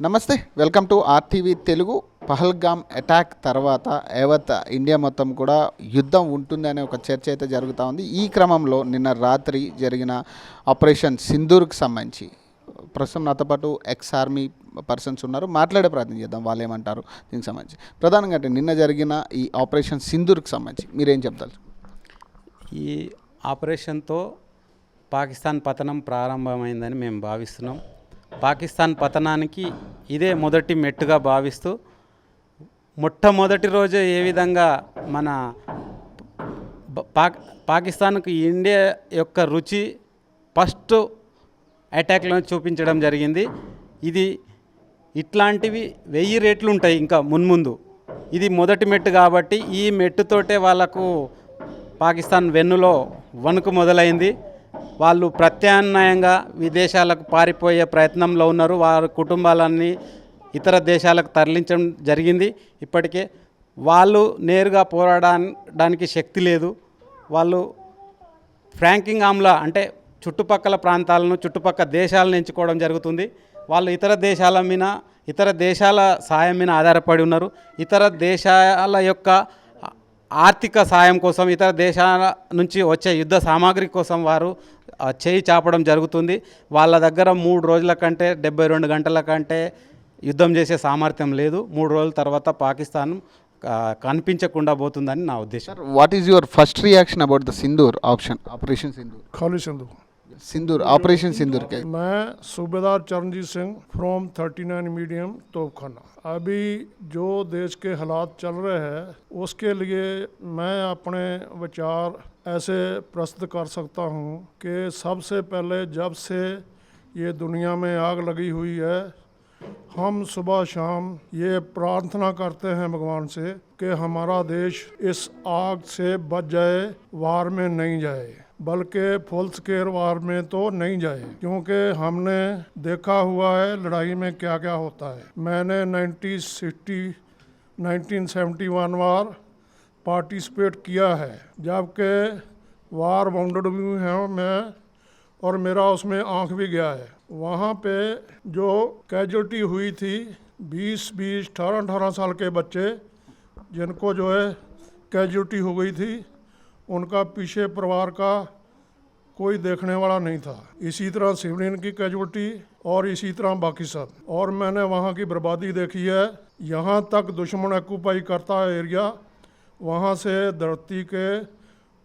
నమస్తే welcome to RTV Telugu. Pahalgam attack తర్వాత యావత్ ఇండియా మొత్తం కూడా యుద్ధం ఉంటుంది అనే ఒక చర్చ అయితే జరుగుతూ ఉంది. ఈ క్రమంలో నిన్న రాత్రి జరిగిన ఆపరేషన్ సింధూర్కి సంబంధించి ప్రస్తుతం నాతో పాటు ఎక్స్ ఆర్మీ పర్సన్స్ ఉన్నారు. మాట్లాడే ప్రయత్నం చేద్దాం వాళ్ళు ఏమంటారు దీనికి సంబంధించి. ప్రధానంగా అంటే నిన్న జరిగిన ఈ ఆపరేషన్ సింధూర్కి సంబంధించి మీరేం చెప్తారు? ఈ ఆపరేషన్తో పాకిస్తాన్ పతనం ప్రారంభమైందని మేము భావిస్తున్నాం. పాకిస్తాన్ పతనానికి ఇదే మొదటి మెట్టుగా భావిస్తూ మొట్టమొదటి రోజే ఏ విధంగా మన పా పాకిస్తాన్కు ఇండియా యొక్క రుచి ఫస్ట్ అటాక్లో చూపించడం జరిగింది. ఇది ఇట్లాంటివి వెయ్యి రేట్లు ఉంటాయి ఇంకా మున్ముందు. ఇది మొదటి మెట్టు కాబట్టి ఈ మెట్టుతోటే వాళ్ళకు పాకిస్తాన్ వెన్నులో వణుకు మొదలైంది. వాళ్ళు ప్రత్యామ్నాయంగా విదేశాలకు పారిపోయే ప్రయత్నంలో ఉన్నారు. వారి కుటుంబాలన్నీ ఇతర దేశాలకు తరలించడం జరిగింది. ఇప్పటికే వాళ్ళు నేరుగా పోరాడడానికి శక్తి లేదు. వాళ్ళు ఫ్రాంకింగ్ ఆమ్లా అంటే చుట్టుపక్కల ప్రాంతాలను చుట్టుపక్కల దేశాలను ఎంచుకోవడం జరుగుతుంది. వాళ్ళు ఇతర దేశాల మీద ఇతర దేశాల సాయం మీద ఆధారపడి ఉన్నారు. ఇతర దేశాల యొక్క ఆర్థిక సాయం కోసం ఇతర దేశాల నుంచి వచ్చే యుద్ధ సామాగ్రి కోసం వారు చేయి చాపడం జరుగుతుంది. వాళ్ళ దగ్గర మూడు రోజుల కంటే డెబ్బై రెండు గంటల కంటే యుద్ధం చేసే సామర్థ్యం లేదు. మూడు రోజుల తర్వాత పాకిస్తాన్ కనిపించకుండా పోతుందని నా ఉద్దేశం. What is your first reaction about the Sindoor option operation Sindoor కాలు సింధూర్ सिंदूर ऑपरेशन सिंदूर के। मैं सूबेदार चरणजीत सिंह फ्रॉम 39 मीडियम तोपखाना। अभी जो देश के हालात चल रहे हैं उसके लिए मैं अपने विचार ऐसे प्रस्तुत कर सकता हूँ कि सबसे पहले जब से ये दुनिया में आग लगी हुई है हम सुबह शाम ये प्रार्थना करते हैं भगवान से कि हमारा देश इस आग से बच जाए वार में नहीं जाए। बल्कि फुल स्केयर वार में तो नहीं जाए, क्योंकि हमने देखा हुआ है लड़ाई में क्या क्या होता है। मैंने 1960 1971 वार पार्टिसिपेट किया है, जबकि वार बाउंडेड भी है मैं, और मेरा उसमें आँख भी गया है। वहाँ पे जो कैजुअल्टी हुई थी 20 बीस अठारह अठारह साल के बच्चे, जिनको जो है कैजुअल्टी हो गई थी उनका पीछे परिवार का कोई देखने वाला नहीं था। इसी तरह सिवलियन की कैजुअल्टी और इसी तरह बाकी सब। और मैंने वहाँ की बर्बादी देखी है। यहाँ तक दुश्मन ऑक्यूपाई करता है एरिया। वहाँ से धरती के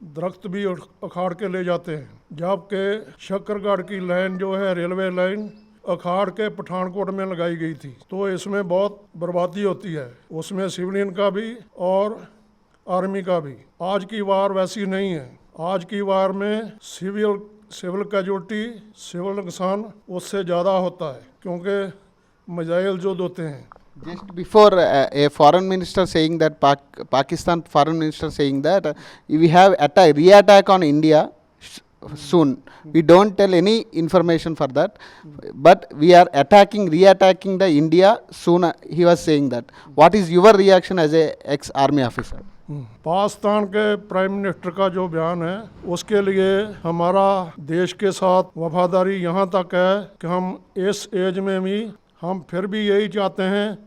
दरख्त भी उखाड़ के ले जाते हैं। जबकि शक्करगढ़ की लाइन जो है, रेलवे लाइन अखाड़ के पठानकोट में लगाई गई थी। तो इसमें बहुत बर्बादी होती है। उसमें सिविलियन का भी और आर्मी का भी आज की वार वैसी नहीं है आज की वार में सिविल सिविल कैजुअल्टी सिविल नुकसान उससे ज़्यादा होता है क्योंकि मिजाइल जो होते हैं Just before uh, a foreign minister saying that Pak- Pakistan foreign minister saying that uh, we have attack re-attack on India sh- soon. We don't tell any information for that, but we are attacking re-attacking the India soon. uh, He was saying that. What is your reaction as a ex-army officer? Pakistan के prime minister का जो बयान है, उसके लिए हमारा देश के साथ वफादारी यहाँ तक है कि हम इस एज में भी, हम फिर भी यही चाहते हैं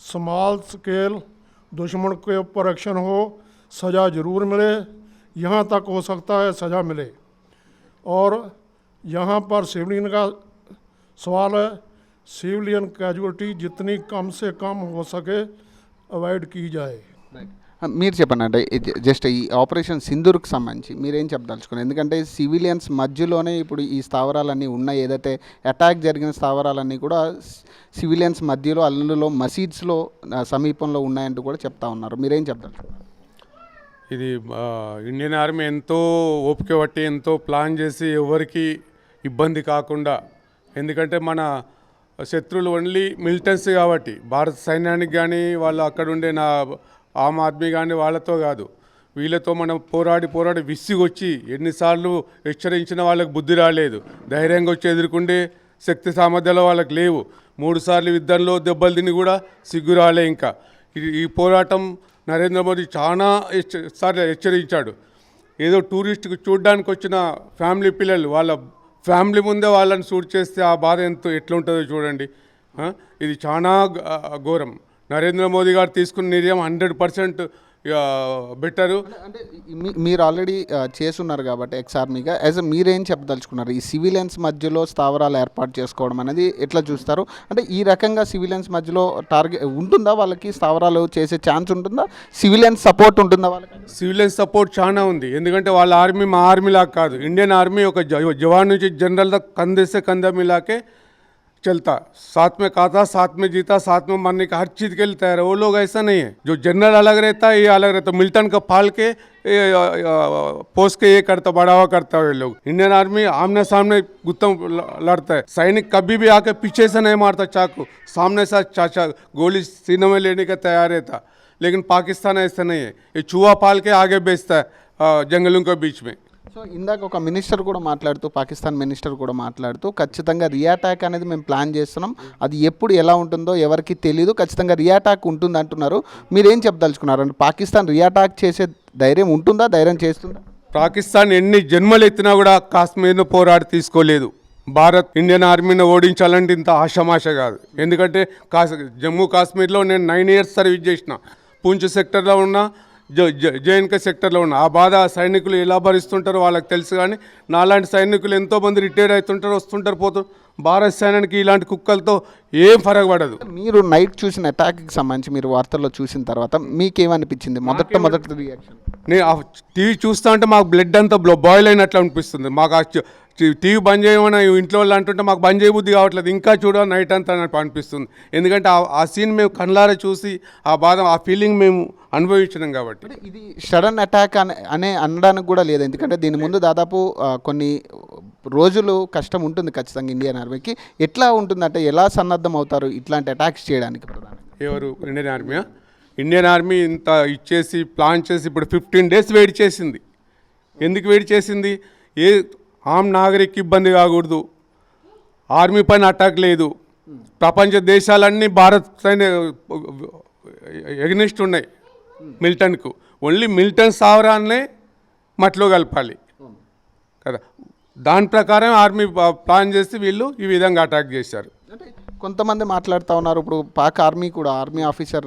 स्मॉल स्केल, दुश्मन के ऊपर एक्शन हो, सज़ा ज़रूर मिले, यहाँ तक हो सकता है सज़ा मिले। और यहाँ पर सिविलियन का सवाल है सिविलियन कैजुअल्टी जितनी कम से कम हो सके अवॉइड की जाए। మీరు చెప్పండి అంటే జస్ట్ ఈ ఆపరేషన్ సింధూర్కి సంబంధించి మీరేం చెప్పదలుచుకున్నారు? ఎందుకంటే సివిలియన్స్ మధ్యలోనే ఇప్పుడు ఈ స్థావరాలన్నీ ఉన్నాయి. ఏదైతే అటాక్ జరిగిన స్థావరాలన్నీ కూడా సివిలియన్స్ మధ్యలో అల్లులో మసీద్స్లో సమీపంలో ఉన్నాయంటూ కూడా చెప్తా ఉన్నారు. మీరేం చెప్దలుచుకున్నారు ఇది ఇండియన్ ఆర్మీ ఎంతో ఓపిక పట్టి ఎంతో ప్లాన్ చేసి ఎవరికి ఇబ్బంది కాకుండా ఎందుకంటే మన శత్రువులు ఓన్లీ మిలిటెన్స్ కాబట్టి భారత సైన్యానికి కానీ వాళ్ళు అక్కడ ఉండే నా ఆమ్ ఆద్మీ కానీ వాళ్ళతో కాదు. వీళ్ళతో మనం పోరాడి పోరాడి విసిగొచ్చి ఎన్నిసార్లు హెచ్చరించిన వాళ్ళకి బుద్ధి రాలేదు. ధైర్యంగా వచ్చి ఎదుర్కొండే శక్తి సామర్థ్యాలు వాళ్ళకి లేవు. మూడుసార్లు యుద్ధంలో దెబ్బలు తిని కూడా సిగ్గు రాలే ఇంకా. ఈ- పోరాటం నరేంద్ర మోదీ చాలా సార్లు హెచ్చరించాడు. ఏదో టూరిస్ట్కి చూడడానికి వచ్చిన ఫ్యామిలీ పిల్లలు వాళ్ళ ఫ్యామిలీ ముందే వాళ్ళని షూట్ చేస్తే ఆ బాధ ఎంతో ఎట్లుంటుందో చూడండి. ఇది చాలా ఘోరం. నరేంద్ర మోదీ గారు తీసుకున్న నిర్ణయం హండ్రెడ్ పర్సెంట్ బెటరు. అంటే మీరు ఆల్రెడీ చేస్తున్నారు కాబట్టి ఎక్స్ ఆర్మీగా యాజ్ అ మీరేం చెప్పదలుచుకున్నారు? ఈ సివిలియన్స్ మధ్యలో స్థావరాలు ఏర్పాటు చేసుకోవడం అనేది ఎట్లా చూస్తారు? అంటే ఈ రకంగా సివిలియన్స్ మధ్యలో టార్గెట్ ఉంటుందా వాళ్ళకి స్థావరాలు చేసే ఛాన్స్ ఉంటుందా? సివిలియన్స్ సపోర్ట్ ఉంటుందా వాళ్ళకి? సివిలియన్స్ సపోర్ట్ చాలా ఉంది. ఎందుకంటే వాళ్ళ ఆర్మీ మా ఆర్మీలా కాదు. ఇండియన్ ఆర్మీ ఒక జవాన్ నుంచి జనరల్ కందేస్తే కందమిలాకే चलता। साथ में खाता साथ में जीता, साथ में मरने का हर चीज़ के लिए तैयार है। वो लोग ऐसा नहीं है। जो जनरल अलग रहता है, ये अलग रहता है। मिल्टन का फाल के पोस्ट के ये करता, बढ़ावा करता है लोग। इंडियन आर्मी आमने सामने गुत्तम लड़ता है। सैनिक कभी भी आके पीछे से नहीं मारता चाकू। सामने से चाचा गोली सीने में लेने का तैयार रहता। लेकिन पाकिस्तान ऐसा नहीं है। ये चूहा पाल के आगे बेचता है जंगलों के बीच में। సో ఇందాక ఒక మినిస్టర్ కూడా మాట్లాడుతూ పాకిస్తాన్ మినిస్టర్ కూడా మాట్లాడుతూ ఖచ్చితంగా రియాటాక్ అనేది మేము ప్లాన్ చేస్తున్నాం. అది ఎప్పుడు ఎలా ఉంటుందో ఎవరికి తెలియదు ఖచ్చితంగా రియాటాక్ ఉంటుంది అంటున్నారు. మీరేం చెప్పదలుచుకున్నారు? అంటే పాకిస్తాన్ రియాటాక్ చేసే ధైర్యం ఉంటుందా? ధైర్యం చేస్తుందా? పాకిస్తాన్ ఎన్ని జన్మలు ఎత్తినా కూడా కాశ్మీర్ను పోరాడి తీసుకోలేదు. భారత్ ఇండియన్ ఆర్మీని ఓడించాలంటే ఇంత ఆషమాష కాదు. ఎందుకంటే కాశ్ జమ్మూ కాశ్మీర్లో నేను నైన్ ఇయర్స్ సర్వీస్ చేసిన. పూంచ్ సెక్టర్లో ఉన్నా జేఎన్కే సెక్టర్లో ఉన్నా ఆ బాధ సైనికులు ఎలా భరిస్తుంటారో వాళ్ళకి తెలుసు కానీ నాలాంటి సైనికులు ఎంతోమంది రిటైర్డ్ అవుతుంటారు వస్తుంటారు పోతుంటారు భారత్ సైన్యానికి ఇలాంటి కుక్కలతో ఏం ఫరక పడదు మీరు నైట్ చూసిన అటాక్కి సంబంధించి మీరు వార్తల్లో చూసిన తర్వాత మీకేమనిపించింది? మొదట మొదటి రియాక్షన్ నేను టీవీ చూస్తా ఉంటే మాకు బ్లడ్ అంతా బాయిల్ అయినట్లు అనిపిస్తుంది. మాకు టీవీ బంద్ చేయమని ఇంట్లో వాళ్ళు అంటుంటే మాకు బంద్ చేయబుద్ధి కావట్లేదు. ఇంకా చూడ నైట్ అంతా నాకు అనిపిస్తుంది. ఎందుకంటే ఆ- సీన్ మేము కళ్ళారా చూసి ఆ బాధ ఆ ఫీలింగ్ మేము అనుభవించినాం కాబట్టి. ఇది సడన్ అటాక్ అనే అనే అనడానికి కూడా లేదు. ఎందుకంటే దీని ముందు దాదాపు కొన్ని రోజులు కష్టం ఉంటుంది ఖచ్చితంగా ఇండియన్ ఆర్మీకి. ఎట్లా ఉంటుందంటే ఎలా సన్నద్ధం అవుతారు ఇట్లాంటి అటాక్స్ చేయడానికి ప్రధానంగా? ఎవరు? ఇండియన్ ఆర్మీయా ఇండియన్ ఆర్మీ ఇంత ఇచ్చేసి ప్లాన్ చేసి ఇప్పుడు ఫిఫ్టీన్ డేస్ వెయిట్ చేసింది. ఎందుకు వెయిట్ చేసింది? ఏ ఆమ్ నాగరిక్ ఇబ్బంది కాకూడదు. ఆర్మీ పైన అటాక్ లేదు. ప్రపంచ దేశాలన్నీ భారత్ సైన్య ఎగ్నిస్ట్ ఉన్నాయి మిల్టన్కు. ఓన్లీ మిల్టన్ సావరాన్నే మట్లో కలపాలి. కదా? దాని ప్రకారం ఆర్మీ ప్లాన్ చేసి వీళ్ళు ఈ విధంగా అటాక్ చేశారు. అంటే కొంతమంది మాట్లాడుతూ ఉన్నారు. ఇప్పుడు పాక్ ఆర్మీ కూడా ఆర్మీ ఆఫీసర్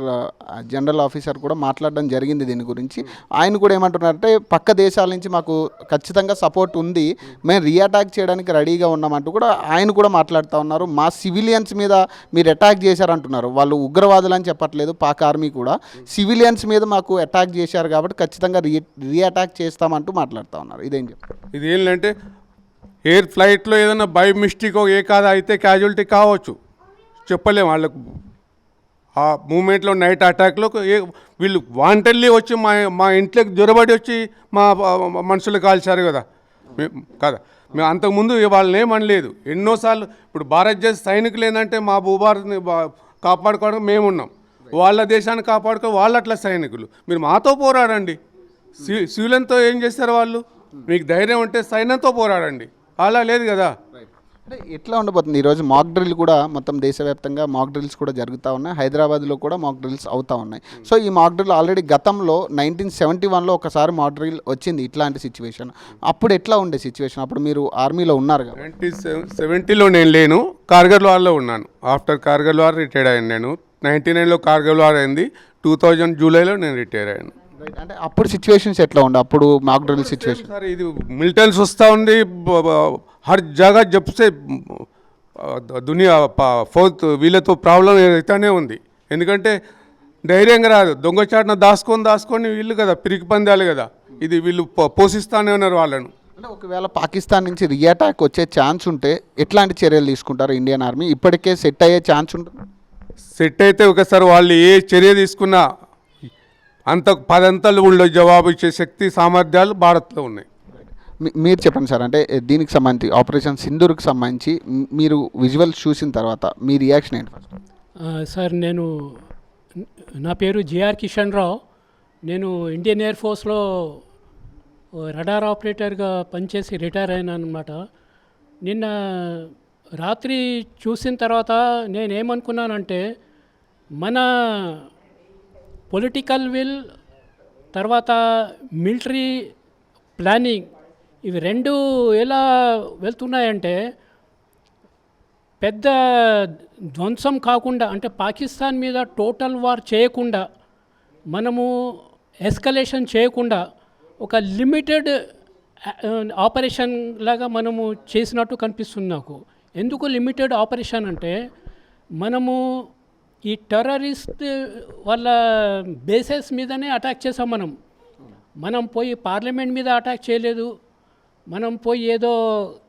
జనరల్ ఆఫీసర్ కూడా మాట్లాడడం జరిగింది దీని గురించి. ఆయన కూడా ఏమంటున్నారంటే పక్క దేశాల నుంచి మాకు ఖచ్చితంగా సపోర్ట్ ఉంది. మేము రీఅటాక్ చేయడానికి రెడీగా ఉన్నామంటూ కూడా ఆయన కూడా మాట్లాడుతూ ఉన్నారు. మా సివిలియన్స్ మీద మీరు అటాక్ చేశారంటున్నారు. వాళ్ళు ఉగ్రవాదులు అని చెప్పట్లేదు పాక్ ఆర్మీ కూడా. సివిలియన్స్ మీద మాకు అటాక్ చేశారు కాబట్టి ఖచ్చితంగా రీ రీఅటాక్ చేస్తామంటూ మాట్లాడుతూ ఉన్నారు. ఇదేం చెప్తారు ఇది ఏంటంటే ఎయిర్ ఫ్లైట్లో ఏదైనా బై మిస్టేక్ ఏ కాదా అయితే క్యాజువల్టీ కావచ్చు. చెప్పలేము వాళ్ళకు. ఆ మూమెంట్లో నైట్ అటాక్లో వీళ్ళు వాంటల్లీ వచ్చి మా మా ఇంట్లోకి దొరబడి వచ్చి మా మనుషులు కాల్చారు కదా. మేము కదా? మేము అంతకుముందు వాళ్ళని ఏమనలేదు. ఎన్నోసార్లు ఇప్పుడు భారతదేశ సైనికులు ఏంటంటే మా భూభారత్ని కాపాడుకోవడం కాపాడుకోవడానికి మేము ఉన్నాం. వాళ్ళ దేశాన్ని కాపాడుకో వాళ్ళు అట్లా సైనికులు. మీరు మాతో పోరాడండి. సి ఏం చేస్తారు వాళ్ళు? మీకు ధైర్యం ఉంటే సైన్యంతో పోరాడండి. అలా లేదు కదా. అంటే ఎట్లా ఉండబోతుంది? ఈరోజు మాక్ డ్రిల్ కూడా మొత్తం దేశవ్యాప్తంగా మాక్ డ్రిల్స్ కూడా జరుగుతూ ఉన్నాయి. హైదరాబాద్లో కూడా మాక్ డ్రిల్స్ అవుతూ ఉన్నాయి. సో ఈ మాక్ డ్రిల్ ఆల్రెడీ గతంలో నైన్టీన్ సెవెంటీ వన్లో ఒకసారి మాక్ డ్రిల్ వచ్చింది ఇట్లాంటి సిచ్యువేషన్ అప్పుడు ఎట్లా ఉండే సిచ్యువేషన్ అప్పుడు మీరు ఆర్మీలో ఉన్నారు కదా. నైన్టీన్ సెవెంటీలో నేను లేను. కార్గల్ వార్లో ఉన్నాను. ఆఫ్టర్ కార్గల్ వార్ రిటైర్డ్ అయ్యాను నేను. నైంటీ నైన్లో కార్గల్ వార్ అయింది. టూ థౌజండ్ జూలైలో నేను రిటైర్ అయ్యాను. అంటే అప్పుడు సిచ్యువేషన్స్ ఎట్లా ఉండే? అప్పుడు మాక్ డ్రిల్ సిచ్యువేషన్ సార్ ఇది మిలిటరీస్ వస్తూ ఉంది. హర్ జగ జబ్సే దునియా ఫోర్త్ వీళ్ళతో ప్రాబ్లం అవుతానే ఉంది ఎందుకంటే ధైర్యంగా రాదు దొంగచాటున దాచుకొని దాచుకొని వీళ్ళు కదా పిరికి పందాలు కదా ఇది వీళ్ళు పోషిస్తానే ఉన్నారు వాళ్ళను అంటే ఒకవేళ పాకిస్తాన్ నుంచి రీఅటాక్ వచ్చే ఛాన్స్ ఉంటే ఎట్లాంటి చర్యలు తీసుకుంటారు ఇండియన్ ఆర్మీ ఇప్పటికే సెట్ అయ్యే ఛాన్స్ ఉంటుంది? సెట్ అయితే ఒకసారి వాళ్ళు ఏ చర్య తీసుకున్నా అంత పదంతలు ఉండే జవాబు ఇచ్చే శక్తి సామర్థ్యాలు భారత్లో ఉన్నాయి. మీరు చెప్పండి సార్. అంటే దీనికి సంబంధించి ఆపరేషన్ సింధూర్కి సంబంధించి మీరు విజువల్స్ చూసిన తర్వాత మీ రియాక్షన్ ఏంటి ఫస్ట్? సార్ నేను నా పేరు జిఆర్ కిషన్ రావు. నేను ఇండియన్ ఎయిర్ ఫోర్స్లో రడార్ ఆపరేటర్గా పనిచేసి రిటైర్ అయినాను అనమాట నిన్న రాత్రి చూసిన తర్వాత నేనేమనుకున్నానంటే మన పొలిటికల్ విల్ తర్వాత మిలిటరీ ప్లానింగ్ ఇవి రెండు ఎలా వెళ్తున్నాయంటే పెద్ద ధ్వంసం కాకుండా అంటే పాకిస్తాన్ మీద టోటల్ వార్ చేయకుండా మనము ఎస్కలేషన్ చేయకుండా ఒక లిమిటెడ్ ఆపరేషన్ లాగా మనము చేసినట్టు కనిపిస్తుంది నాకు. ఎందుకు లిమిటెడ్ ఆపరేషన్ అంటే మనము ఈ టెర్రరిస్ట్ వాళ్ళ బేసెస్ మీదనే అటాక్ చేసాం మనం. మనం పోయి పార్లమెంట్ మీద అటాక్ చేయలేదు. మనం పోయి ఏదో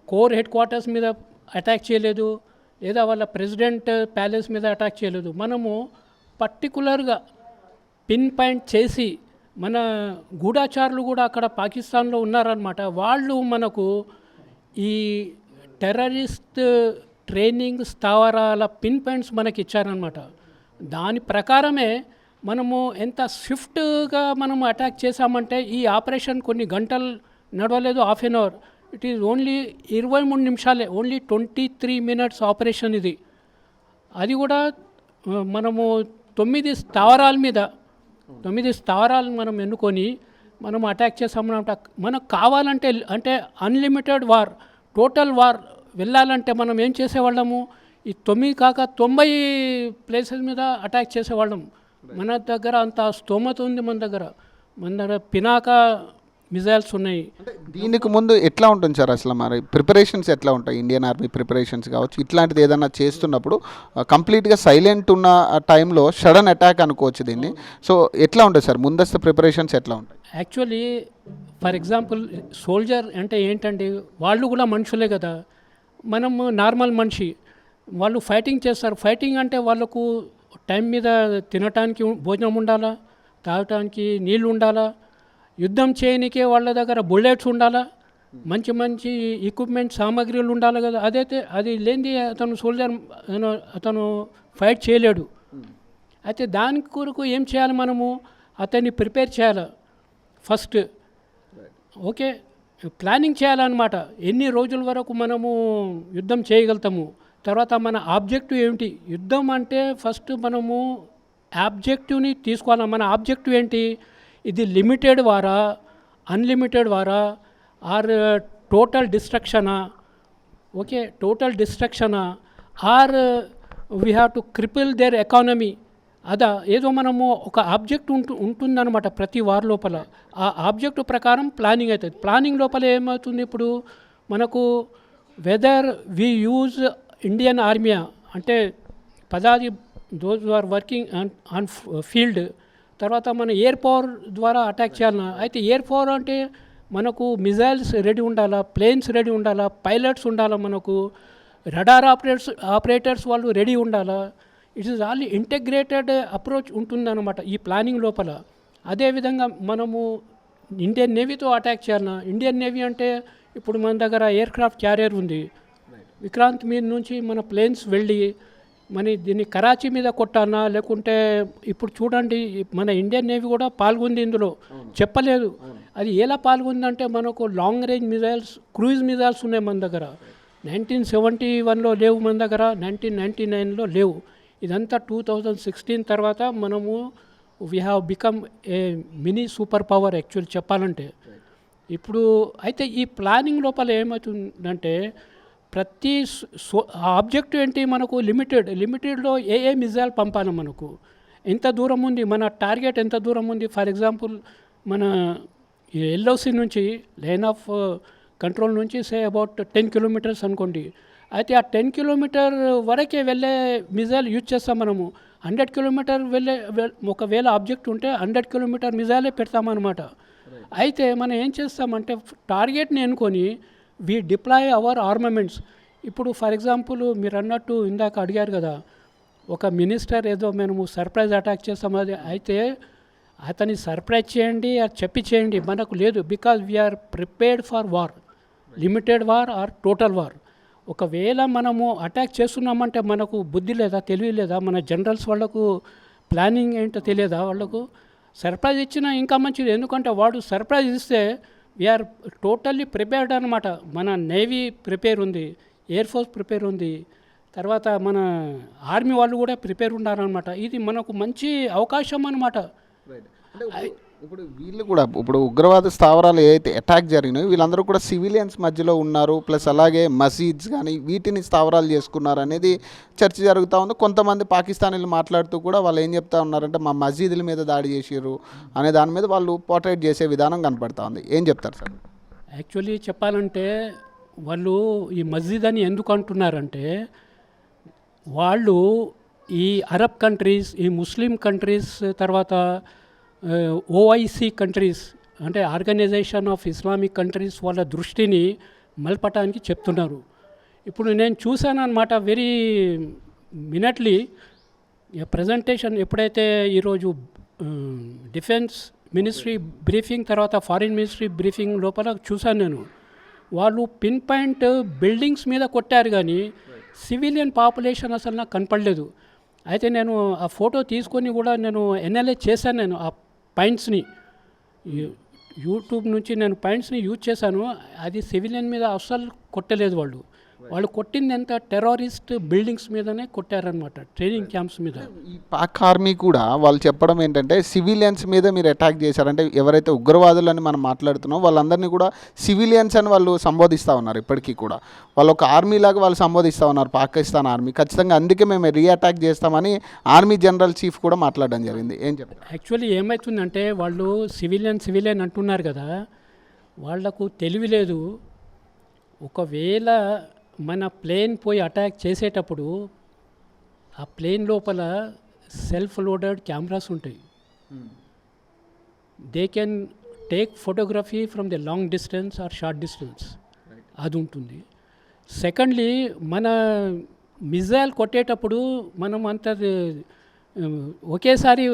కోర్ హెడ్ క్వార్టర్స్ మీద అటాక్ చేయలేదు లేదా వాళ్ళ ప్రెసిడెంట్ ప్యాలెస్ మీద అటాక్ చేయలేదు. మనము పర్టికులర్గా పిన్ పాయింట్ చేసి మన గూఢాచారులు కూడా అక్కడ పాకిస్తాన్లో ఉన్నారనమాట వాళ్ళు మనకు ఈ టెర్రరిస్ట్ ట్రైనింగ్ స్థావరాల పిన్ పాయింట్స్ మనకి ఇచ్చారనమాట దాని ప్రకారమే మనము ఎంత స్విఫ్ట్గా మనం అటాక్ చేశామంటే ఈ ఆపరేషన్ కొన్ని గంటలు నడవలేదు half an hour it is only ఇరవై మూడు నిమిషాలే only twenty three minutes operation ఇది. అది కూడా మనము తొమ్మిది స్థావరాల మీద తొమ్మిది స్థావరాలు మనం ఎన్నుకొని మనం అటాక్ చేసామన్నమాట. మనకు కావాలంటే అంటే అన్లిమిటెడ్ వార్ టోటల్ వార్ వెళ్ళాలంటే మనం ఏం చేసేవాళ్ళము? ఈ తొమ్మిది కాక తొంభై ప్లేసెస్ మీద అటాక్ చేసేవాళ్ళం. మన దగ్గర అంత స్తోమత ఉంది మన దగ్గర. మన దగ్గర పినాక మిజైల్స్ ఉన్నాయి. అంటే దీనికి ముందు ఎట్లా ఉంటుంది సార్ అసలు మరి ప్రిపరేషన్స్ ఎట్లా ఉంటాయి? ఇండియన్ ఆర్మీ ప్రిపరేషన్స్ కావచ్చు ఇట్లాంటిది ఏదైనా చేస్తున్నప్పుడు కంప్లీట్గా సైలెంట్ ఉన్న టైంలో సడన్ అటాక్ అనుకోవచ్చు దీన్ని. సో ఎట్లా ఉంటుంది సార్? ముందస్తు ప్రిపరేషన్స్ ఎట్లా ఉంటాయి? యాక్చువల్లీ ఫర్ ఎగ్జాంపుల్ సోల్జర్ అంటే ఏంటండి వాళ్ళు కూడా మనుషులే కదా. మనం నార్మల్ మనిషి. వాళ్ళు ఫైటింగ్ చేస్తారు. ఫైటింగ్ అంటే వాళ్ళకు టైం మీద తినటానికి భోజనం ఉండాలా? తాగటానికి నీళ్ళు ఉండాలా? యుద్ధం చేయనికే వాళ్ళ దగ్గర బుల్లెట్స్ ఉండాలా? మంచి మంచి ఎక్విప్మెంట్ సామాగ్రిలు ఉండాలి కదా. అదైతే అది లేనిది అతను సోల్జర్ అతను ఫైట్ చేయలేడు. అయితే దాని కొరకు ఏం చేయాలి మనము? అతన్ని ప్రిపేర్ చేయాలి. ఫస్ట్ ఓకే ప్లానింగ్ చేయాలన్నమాట. ఎన్ని రోజుల వరకు మనము యుద్ధం చేయగలుగుతాము? తర్వాత మన ఆబ్జెక్టివ్ ఏమిటి? యుద్ధం అంటే ఫస్ట్ మనము ఆబ్జెక్టివ్ని తీసుకోవాలి? మన ఆబ్జెక్టివ్ ఏంటి? ఇది లిమిటెడ్ వారా అన్లిమిటెడ్ వారా ఆర్ టోటల్ డిస్ట్రక్షనా okay total డిస్ట్రక్షనా or we have to cripple their economy అదా ఏదో మనము ఒక ఆబ్జెక్ట్ ఉంటు ఉంటుందన్నమాట ప్రతి వార్ లోపల. ఆ ఆబ్జెక్ట్ ప్రకారం ప్లానింగ్ అవుతుంది ప్లానింగ్ లోపల ఏమవుతుంది ఇప్పుడు? మనకు whether we use Indian army అంటే పదాది those are working on field తర్వాత మన ఎయిర్ పవర్ ద్వారా అటాక్ చేయాలన్నా అయితే ఎయిర్ పవర్ అంటే మనకు మిజైల్స్ రెడీ ఉండాలా ప్లేన్స్ రెడీ ఉండాలా పైలట్స్ ఉండాలా మనకు రడార్ ఆపరేటర్స్ ఆపరేటర్స్ వాళ్ళు రెడీ ఉండాలా? It is all integrated approach ఉంటుందన్నమాట ఈ ప్లానింగ్ లోపల. అదేవిధంగా మనము ఇండియన్ నేవీతో అటాక్ చేయాలన్నా ఇండియన్ నేవీ అంటే ఇప్పుడు మన దగ్గర ఎయిర్ క్రాఫ్ట్ క్యారియర్ ఉంది విక్రాంత్ మీద నుంచి మన ప్లేన్స్ వెళ్ళి మన దీన్ని కరాచీ మీద కొట్టానా? లేకుంటే ఇప్పుడు చూడండి మన ఇండియన్ నేవీ కూడా పాల్గొంది ఇందులో. చెప్పలేదు. అది ఎలా పాల్గొందంటే మనకు long range missiles cruise missiles ఉన్నాయి మన దగ్గర. నైన్టీన్ సెవెంటీ వన్లో లేవు మన దగ్గర నైన్టీన్ నైంటీ నైన్లో లేవు. ఇదంతా టూ థౌజండ్ సిక్స్టీన్ తర్వాత మనము we have become a mini super power actual చెప్పాలంటే ఇప్పుడు అయితే ఈ ప్లానింగ్ లోపల ఏమవుతుందంటే ప్రతి సో ఆబ్జెక్టివ్ ఏంటి మనకు లిమిటెడ్ లిమిటెడ్లో ఏ ఏ మిజైల్ పంపాలి మనకు? ఎంత దూరం ఉంది? మన టార్గెట్ ఎంత దూరం ఉంది? ఫర్ ఎగ్జాంపుల్ మన ఎల్ఓసి నుంచి లైన్ ఆఫ్ కంట్రోల్ నుంచి సే అబౌట్ టెన్ కిలోమీటర్స్ అనుకోండి. అయితే ఆ టెన్ కిలోమీటర్ వరకే వెళ్ళే మిజైల్ యూజ్ చేస్తాం మనము. హండ్రెడ్ కిలోమీటర్ వెళ్ళే ఒకవేళ ఆబ్జెక్ట్ ఉంటే హండ్రెడ్ కిలోమీటర్ మిజైలే పెడతామన్నమాట. అయితే మనం ఏం చేస్తామంటే టార్గెట్ని ఎన్నుకొని వి డిప్లాయ్ అవర్ ఆర్మమెంట్స్ ఇప్పుడు ఫర్ ఎగ్జాంపుల్ మీరు అన్నట్టు ఇందాక అడిగారు కదా ఒక మినిస్టర్ ఏదో మేము సర్ప్రైజ్ అటాక్ చేస్తాం అది అయితే అతని సర్ప్రైజ్ చేయండి చెప్పి చేయండి మనకు లేదు because we are prepared for war limited war or total war ఒకవేళ మనము అటాక్ చేస్తున్నామంటే మనకు బుద్ధి లేదా తెలివి లేదా మన జనరల్స్ వాళ్ళకు ప్లానింగ్ ఏంటో తెలియదా వాళ్ళకు? సర్ప్రైజ్ ఇచ్చినా ఇంకా మంచిది ఎందుకంటే వాడు సర్ప్రైజ్ ఇస్తే వీఆర్ టోటల్లీ ప్రిపేర్డ్ అనమాట మన నేవీ ప్రిపేర్ ఉంది ఎయిర్ ఫోర్స్ ప్రిపేర్ ఉంది తర్వాత మన ఆర్మీ వాళ్ళు కూడా ప్రిపేర్ ఉండాలన్నమాట ఇది మనకు మంచి అవకాశం అనమాట ఇప్పుడు వీళ్ళు కూడా ఇప్పుడు ఉగ్రవాద స్థావరాలు ఏదైతే అటాక్ జరిగినాయో వీళ్ళందరూ కూడా సివిలియన్స్ మధ్యలో ఉన్నారు. ప్లస్ అలాగే మసీద్స్ కానీ వీటిని స్థావరాలు చేసుకున్నారు అనేది చర్చ జరుగుతూ ఉంది. కొంతమంది పాకిస్తానీలు మాట్లాడుతూ కూడా వాళ్ళు ఏం చెప్తా ఉన్నారంటే మా మసీదుల మీద దాడి చేసిర్రు అనే దాని మీద వాళ్ళు పోర్ట్రేట్ చేసే విధానం కనపడతా ఉంది. ఏం చెప్తారు సార్? యాక్చువల్లీ చెప్పాలంటే వాళ్ళు ఈ మస్జిద్ అని ఎందుకు అంటున్నారంటే వాళ్ళు ఈ అరబ్ కంట్రీస్ ఈ ముస్లిం కంట్రీస్ తర్వాత ఓఐసి కంట్రీస్ అంటే ఆర్గనైజేషన్ ఆఫ్ ఇస్లామిక్ కంట్రీస్ వాళ్ళ దృష్టిని మలపటానికి చెప్తున్నారు. ఇప్పుడు నేను చూశాను అనమాట వెరీ మినట్లీ ప్రజెంటేషన్ ఎప్పుడైతే ఈరోజు డిఫెన్స్ మినిస్ట్రీ బ్రీఫింగ్ తర్వాత ఫారిన్ మినిస్ట్రీ బ్రీఫింగ్ లోపల చూశాను నేను. వాళ్ళు పిన్ పాయింట్ బిల్డింగ్స్ మీద కొట్టారు కానీ సివిలియన్ పాపులేషన్ అసలు నాకు కనపడలేదు. అయితే నేను ఆ ఫోటో తీసుకొని కూడా నేను ఎన్ఎల్ఏ చేశాను నేను. ఆ పాయింట్స్ని యూట్యూబ్ నుంచి నేను పాయింట్స్ని యూజ్ చేశాను. అది సివిలియన్ మీద అస్సలు కొట్టలేదు వాళ్ళు. వాళ్ళు కొట్టింది ఎంత టెర్రరిస్ట్ బిల్డింగ్స్ మీదనే కొట్టారనమాట ట్రైనింగ్ క్యాంప్స్ మీద. ఈ పాక్ ఆర్మీ కూడా వాళ్ళు చెప్పడం ఏంటంటే సివిలియన్స్ మీద మీరు అటాక్ చేశారంటే ఎవరైతే ఉగ్రవాదులు అని మనం మాట్లాడుతున్నాం వాళ్ళందరినీ కూడా సివిలియన్స్ అని వాళ్ళు సంబోధిస్తూ ఉన్నారు ఇప్పటికీ కూడా. వాళ్ళు ఒక ఆర్మీ లాగా వాళ్ళు సంబోధిస్తూ ఉన్నారు పాకిస్తాన్ ఆర్మీ. ఖచ్చితంగా అందుకే మేము రీఅటాక్ చేస్తామని ఆర్మీ జనరల్ చీఫ్ కూడా మాట్లాడడం జరిగింది. ఏం చెప్తారు యాక్చువల్లీ ఏమవుతుందంటే వాళ్ళు సివిలియన్ సివిలియన్ అంటున్నారు కదా వాళ్ళకు తెలివి లేదు. ఒకవేళ మన ప్లేన్ పోయి అటాక్ చేసేటప్పుడు ఆ ప్లేన్ లోపల సెల్ఫ్ లోడెడ్ కెమెరాస్ ఉంటాయి they can take photography from the long distance or short distance అది ఉంటుంది. సెకండ్లీ మన మిజైల్ కొట్టేటప్పుడు మనం అంత ఒకేసారి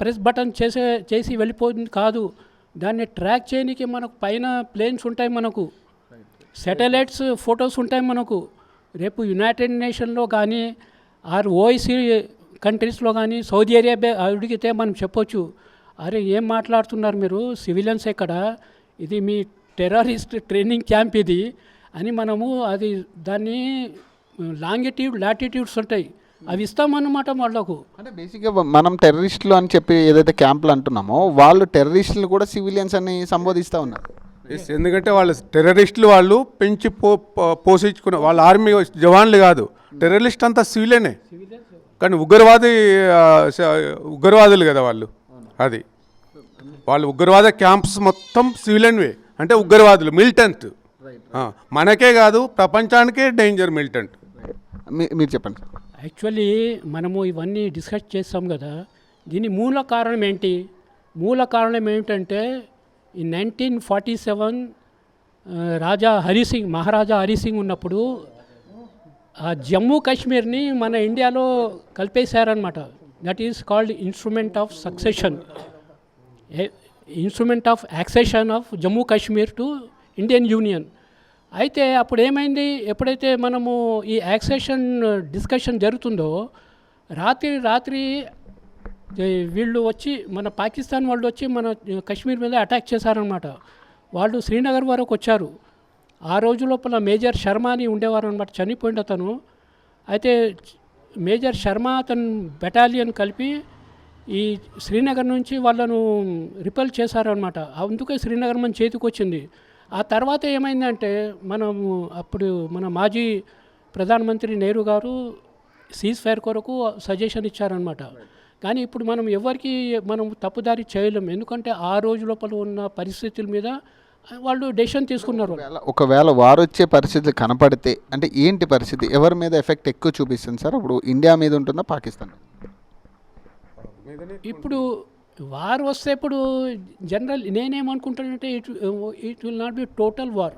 ప్రెస్ బటన్ చేసే చేసి వెళ్ళిపోతుంది కాదు. దాన్ని ట్రాక్ చేయడానికి మనకు పైన ప్లేన్స్ ఉంటాయి మనకు. శాటిలైట్స్ ఫొటోస్ ఉంటాయి మనకు. రేపు యునైటెడ్ నేషన్లో కానీ ఆర్ ఓఐసీ కంట్రీస్లో కానీ సౌదీ అరేబియా అడిగితే మనం చెప్పొచ్చు అరే ఏం మాట్లాడుతున్నారు మీరు? సివిలియన్స్ ఎక్కడ? ఇది మీ టెర్రరిస్ట్ ట్రైనింగ్ క్యాంప్ ఇది. అని మనము అది దాన్ని లాంగిట్యూడ్ లాటిట్యూడ్స్ ఉంటాయి. అవి ఇస్తామన్నమాట వాళ్ళకు. అంటే బేసిక్గా మనం టెర్రరిస్టులు అని చెప్పి ఏదైతే క్యాంపులు అంటున్నామో వాళ్ళు టెర్రరిస్టులు కూడా సివిలియన్స్ అని సంబోధిస్తూ ఉన్నారు. ఎందుకంటే వాళ్ళు టెర్రరిస్టులు వాళ్ళు పెంచి పో పో- పోషించుకున్న వాళ్ళ ఆర్మీ జవాన్లు కాదు. టెర్రరిస్ట్ అంతా సివిలేనే. కానీ ఉగ్రవాది ఉగ్రవాదులు కదా వాళ్ళు. అది. వాళ్ళు ఉగ్రవాద క్యాంప్స్ మొత్తం సివిలియన్వే అంటే ఉగ్రవాదులు మిలిటెంట్. మనకే కాదు ప్రపంచానికే డేంజర్ మిలిటెంట్. మీ- మీరు చెప్పండి. యాక్చువల్లీ మనము ఇవన్నీ డిస్కస్ చేస్తాం కదా. దీని మూల కారణం ఏంటి? మూల కారణం ఏమిటంటే ఈ nineteen forty seven Raja Hari Singh Maharaja Hari Singh ఉన్నప్పుడు ఆ జమ్మూ కాశ్మీర్ని మన ఇండియాలో కలిపేశారనమాట that is called instrument of succession instrument of accession of Jammu Kashmir to Indian union అయితే అప్పుడు ఏమైంది ఎప్పుడైతే మనము ఈ యాక్సెషన్ డిస్కషన్ జరుగుతుందో రాత్రి రాత్రి వీళ్ళు వచ్చి మన పాకిస్తాన్ వాళ్ళు వచ్చి మన కాశ్మీర్ మీద అటాక్ చేశారనమాట వాళ్ళు శ్రీనగర్ వరకు వచ్చారు. ఆ రోజు లోపల మేజర్ శర్మ అని ఉండేవారు అనమాట చనిపోయింది అతను. అయితే మేజర్ శర్మ అతను బెటాలియన్ కలిపి ఈ శ్రీనగర్ నుంచి వాళ్ళను రిపెల్ చేశారనమాట అందుకే శ్రీనగర్ మన చేతికి వచ్చింది. ఆ తర్వాత ఏమైందంటే మనము అప్పుడు మన మాజీ ప్రధానమంత్రి నెహ్రూ గారు సీజ్ ఫైర్ కొరకు సజెషన్ ఇచ్చారనమాట కానీ ఇప్పుడు మనం ఎవరికి మనం తప్పుదారి చేయలేం. ఎందుకంటే ఆ రోజు లోపల ఉన్న పరిస్థితుల మీద వాళ్ళు డెసిషన్ తీసుకున్నారు. ఒకవేళ వారు వచ్చే పరిస్థితి కనపడితే అంటే ఏంటి పరిస్థితి? ఎవరి మీద ఎఫెక్ట్ ఎక్కువ చూపిస్తుంది సార్? ఇప్పుడు ఇండియా మీద ఉంటుందా పాకిస్తాన్? ఇప్పుడు వార్ వస్తే ఇప్పుడు general నేనేమనుకుంటానంటే it it will not be total war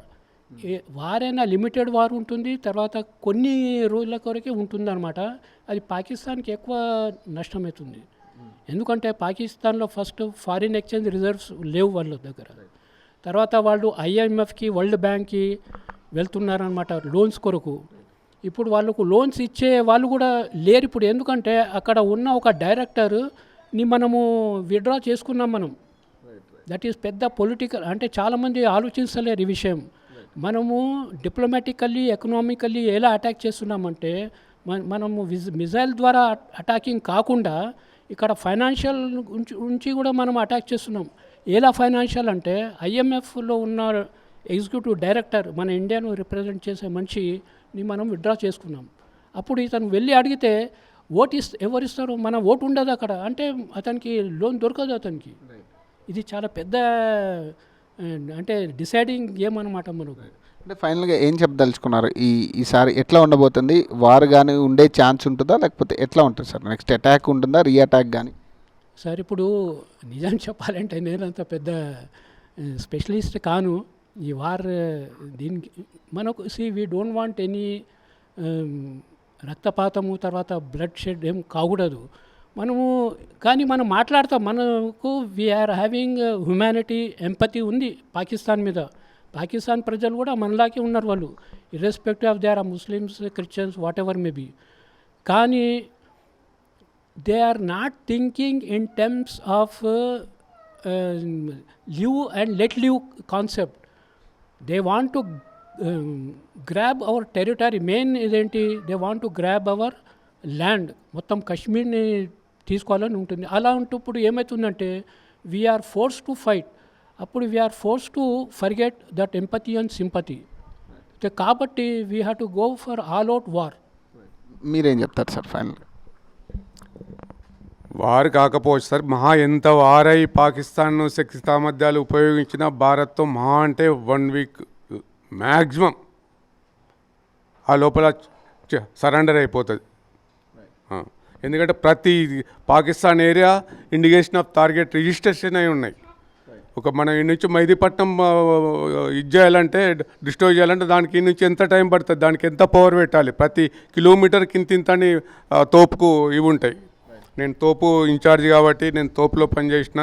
war అయినా లిమిటెడ్ వార్ ఉంటుంది తర్వాత కొన్ని రోజుల కొరకే ఉంటుంది అనమాట అది పాకిస్తాన్కి ఎక్కువ నష్టమవుతుంది. ఎందుకంటే పాకిస్తాన్లో ఫస్ట్ ఫారిన్ ఎక్స్చేంజ్ రిజర్వ్స్ లేవు వాళ్ళ దగ్గర. తర్వాత వాళ్ళు ఐఎంఎఫ్కి వరల్డ్ బ్యాంక్కి వెళ్తున్నారనమాట లోన్స్ కొరకు. ఇప్పుడు వాళ్ళకు లోన్స్ ఇచ్చే వాళ్ళు కూడా లేరు ఇప్పుడు. ఎందుకంటే అక్కడ ఉన్న ఒక డైరెక్టర్ని మనము విడ్రా చేసుకున్నాం మనం. దట్ ఈస్ పెద్ద పొలిటికల్ అంటే చాలామంది ఆలోచించలేరు ఈ విషయం. మనము డిప్లొమాటికల్లీ ఎకనామికల్లీ ఎలా అటాక్ చేస్తున్నామంటే మన- మనము విజ్ మిజైల్ ద్వారా అటాకింగ్ కాకుండా ఇక్కడ ఫైనాన్షియల్ నుంచి కూడా మనం అటాక్ చేస్తున్నాం. ఎలా ఫైనాన్షియల్ అంటే ఐఎంఎఫ్లో ఉన్న ఎగ్జిక్యూటివ్ డైరెక్టర్ మన ఇండియాను రిప్రజెంట్ చేసే మనిషిని మనం విత్డ్రా చేసుకున్నాం. అప్పుడు ఇతను వెళ్ళి అడిగితే ఓటు ఇస్ ఎవరు ఇస్తారు? మన ఓటు ఉండదు అక్కడ. అంటే అతనికి లోన్ దొరకదు అతనికి. ఇది చాలా పెద్ద అంటే డిసైడింగ్ గేమ్ అనమాట మనకు? అంటే ఫైనల్గా ఏం చెప్పదలుచుకున్నారు? ఈ ఈసారి ఎట్లా ఉండబోతుంది? వారు కానీ ఉండే ఛాన్స్ ఉంటుందా? లేకపోతే ఎట్లా ఉంటుంది సార్? నెక్స్ట్ అటాక్ ఉంటుందా? రీ అటాక్ కానీ సార్ ఇప్పుడు నిజం చెప్పాలంటే నేనంత పెద్ద స్పెషలిస్ట్ కాను. ఈ వార్ దీనికి మనకు see we don't want any రక్తపాతము తర్వాత బ్లడ్ షెడ్ ఏం కాకూడదు. మనము కానీ మనం మాట్లాడతాం. మనకు వీఆర్ హ్యావింగ్ హ్యుమానిటీ ఎంపతి ఉంది పాకిస్తాన్ మీద. పాకిస్తాన్ ప్రజలు కూడా మనలాగే ఉన్నారు వాళ్ళు. Irrespective of they are Muslims Christians whatever may be కానీ they are not thinking in terms of live and let live concept they want to grab our territory main ఇదేంటి they want to grab our land మొత్తం కశ్మీర్ని తీసుకోవాలని ఉంటుంది. అలా ఉంటప్పుడు ఏమవుతుందంటే we are force to fight అప్పుడు we are force to forget that empathy and sympathy కాబట్టి we have to go for all out war మీరేం చెప్తారు సార్ ఫైనల్ వారు కాకపోవచ్చు సార్ మహా ఎంత వారై పాకిస్తాన్ శక్తి సామర్థ్యాలు ఉపయోగించిన భారత్తో మహా అంటే వన్ వీక్ మ్యాక్సిమం ఆ లోపల సరెండర్ అయిపోతుంది. ఎందుకంటే ప్రతి Pakistan area indication of target registration అయి ఉన్నాయి. ఒక మనం ఈ నుంచి మైదీపట్నం ఇది చేయాలంటే డిస్ట్రోయ్ చేయాలంటే దానికి ఈ నుంచి ఎంత టైం పడుతుంది దానికి ఎంత పవర్ పెట్టాలి? ప్రతి కిలోమీటర్కి ఇంత ఇంత తోపుకు ఇవి ఉంటాయి. నేను తోపు ఇన్ఛార్జ్ కాబట్టి నేను తోపులో పనిచేసిన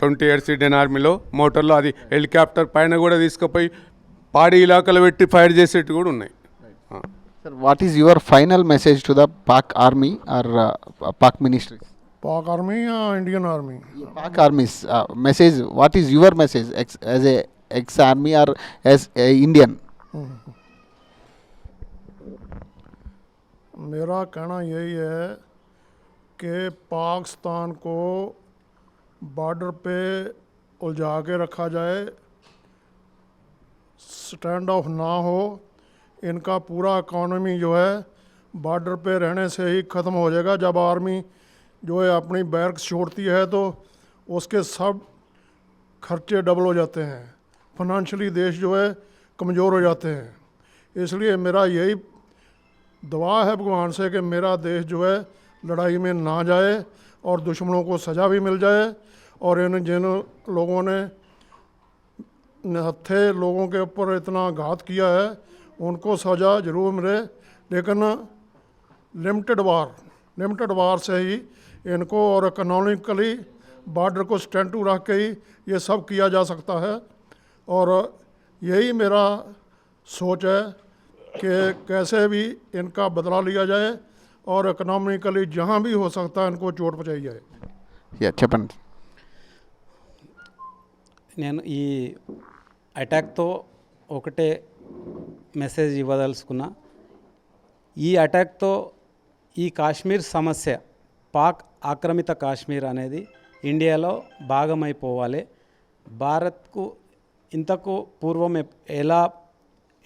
ట్వంటీ ఇయర్స్ ఇండియన్ ఆర్మీలో మోటార్లో అది హెలికాప్టర్ పైన కూడా తీసుకుపోయి పాడి ఇలాకలు పెట్టి ఫైర్ చేసేట్టు కూడా ఉన్నాయి. Sir, what is your final message to the Pak Army or uh, Pak Ministry? Pak Army or Indian Army? Pak Army's uh, message, what is your message ex, as a ex-army or as a Indian? मेरा कहना यही है कि पाकिस्तान को border पे उलझा के रखा जाए स्टैंड ऑफ़ ना हो इनका पूरा इकॉनमी जो है बॉर्डर पे रहने से ही ख़त्म हो जाएगा। जब आर्मी जो है अपनी बैरक्स छोड़ती है तो उसके सब खर्चे डबल हो जाते हैं। फाइनेंशियली देश जो है कमज़ोर हो जाते हैं। इसलिए मेरा यही दुआ है भगवान से कि मेरा देश जो है लड़ाई में ना जाए और दुश्मनों को सज़ा भी मिल जाए और इन जिन लोगों ने हथे लोगों के ऊपर इतना घात किया है उनको सज़ा ज़रूर मिले लेकिन लिमिटेड वार लिमिटेड वार से ही इनको और इकोनॉमिकली बॉर्डर को स्टैंड टू रख के ही ये सब किया जा सकता है और यही मेरा सोच है कि कैसे भी इनका बदला लिया जाए और इकोनॉमिकली जहाँ भी हो सकता है इनको चोट पहुँचाई जाए యా చెప్పండి నేను ఈ అటాక్తో ఒకటే మెసేజ్ ఇవ్వదలుచుకున్నా ఈ అటాక్తో ఈ కాశ్మీర్ సమస్య పాక్ ఆక్రమిత కాశ్మీర్ అనేది ఇండియాలో భాగమైపోవాలి. భారత్కు ఇంతకు పూర్వం ఎలా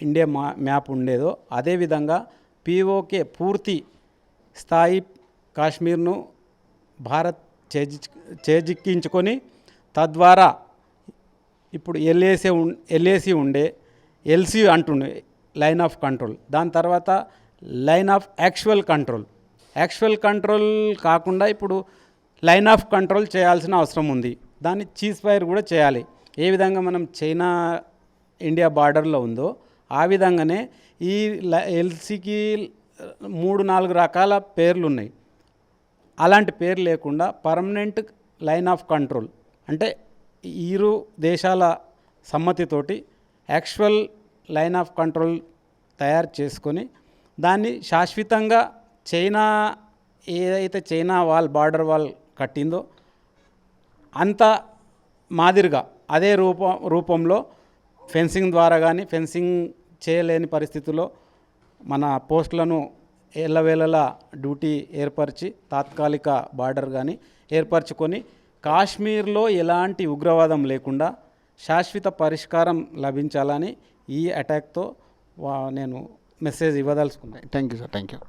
ఇండియా మా మ్యాప్ ఉండేదో అదేవిధంగా పీఓకే పూర్తి స్థాయి కాశ్మీర్ను భారత్ చేజి చేజిక్కించుకొని తద్వారా ఇప్పుడు ఎల్ఏసీ ఉం ఎల్ఏసీ ఉండే ఎల్సీ అంటుండే లైన్ ఆఫ్ కంట్రోల్. దాని తర్వాత line of actual control. Actual control కాకుండా ఇప్పుడు లైన్ ఆఫ్ కంట్రోల్ చేయాల్సిన అవసరం ఉంది. దాన్ని చీజ్ ఫైర్ కూడా చేయాలి. ఏ విధంగా మనం చైనా ఇండియా బార్డర్లో ఉందో ఆ విధంగానే ఈ ఎల్సీకి మూడు నాలుగు రకాల పేర్లు ఉన్నాయి. అలాంటి పేరు లేకుండా పర్మనెంట్ లైన్ ఆఫ్ కంట్రోల్. అంటే ఇరు దేశాల సమ్మతితోటి యాక్చువల్ లైన్ ఆఫ్ కంట్రోల్ తయారు చేసుకొని దాన్ని శాశ్వతంగా చైనా ఏదైతే చైనా వాల్ బార్డర్ వాల్ కట్టిందో అంత మాదిరిగా అదే రూపం రూపంలో ఫెన్సింగ్ ద్వారా కానీ ఫెన్సింగ్ చేయలేని పరిస్థితుల్లో మన పోస్టులను ఎల్లవేళలా డ్యూటీ ఏర్పరిచి తాత్కాలిక బార్డర్ కానీ ఏర్పరచుకొని కాశ్మీర్లో ఎలాంటి ఉగ్రవాదం లేకుండా శాశ్వత పరిష్కారం లభించాలని ఈ అటాక్తో వా- నేను message ఇవ్వదలుచుకున్నాను thank you sir thank you